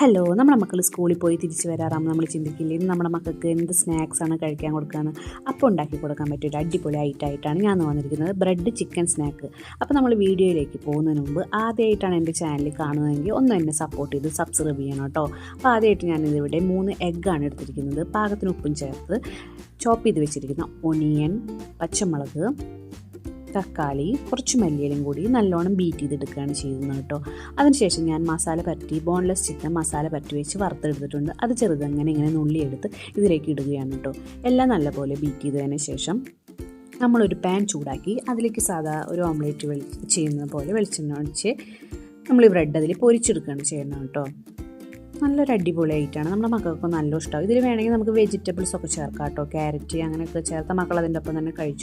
Hello നമ്മുടെ മക്കൾ സ്കൂളിൽ പോയി തിരിച്ചു വരാറാകുമ്പോൾ നമ്മൾ ചിന്തിക്കില്ലേ? നമ്മുടെ മക്കൾക്ക് എന്ത് സ്നാക്സ് ആണ് കഴിക്കാൻ കൊടുക്കുകയെന്ന് അപ്പോൾ ഉണ്ടാക്കി കൊടുക്കാൻ പറ്റിയ ഒരു അടിപൊളി ഐറ്റായിട്ടാണ് ഞാൻ വന്നിരിക്കുന്നത്. Bread chicken snack. അപ്പോൾ നമ്മൾ വീഡിയോയിലേക്ക് പോകുന്നതിന് മുമ്പ് ആദ്യമായിട്ടാണ് എന്റെ ചാനൽ കാണുന്നതെങ്കിൽ ഒന്ന് എന്നെ സപ്പോർട്ട് ചെയ്ത് സബ്സ്ക്രൈബ് ചെയ്യണം കേട്ടോ. അപ്പോൾ ആദ്യമായിട്ട് ഞാനിതിവിടെ മൂന്ന് എഗ്ഗാണ് എടുത്തിരിക്കുന്നത്. പാകത്തിന് ഉപ്പും ചേർത്ത് ചോപ്പ് ചെയ്ത് വെച്ചിരിക്കുന്ന ഒണിയൻ പച്ചമുളക് തക്കാളി കുറച്ച് മല്ലിയിലും കൂടി നല്ലോണം ബീറ്റ് ചെയ്തെടുക്കുകയാണ് ചെയ്യുന്നത് കേട്ടോ. അതിനുശേഷം ഞാൻ മസാല പറ്റി ബോൺലെസ് ചിക്കൻ മസാല പറ്റി വെച്ച് വറുത്തെടുത്തിട്ടുണ്ട്. അത് ചെറുതങ്ങനെ ഇങ്ങനെ നുള്ളിയെടുത്ത് ഇതിലേക്ക് ഇടുകയാണ് കേട്ടോ. എല്ലാം നല്ലപോലെ ബീറ്റ് ചെയ്തതിന് ശേഷം നമ്മളൊരു പാൻ ചൂടാക്കി അതിലേക്ക് സാധാ ഒരു ഓംലേറ്റ് വെളി ചെയ്യുന്നത് പോലെ വെളിച്ചെണ്ണ ഒഴിച്ച് നമ്മൾ ഈ ബ്രെഡ് അതിൽ പൊരിച്ചെടുക്കുകയാണ് ചെയ്യുന്നത് കേട്ടോ. നല്ലൊരു അടിപൊളി ആയിട്ടാണ്. നമ്മുടെ മക്കൾക്ക് നല്ല ഇഷ്ടമാവും ഇതിൽ വേണമെങ്കിൽ നമുക്ക് വെജിറ്റബിൾസ് ഒക്കെ ചേർക്കാം കേട്ടോ. ക്യാരറ്റ് അങ്ങനെയൊക്കെ ചേർത്ത മക്കൾ അതിന്റെ ഒപ്പം തന്നെ കഴിച്ചു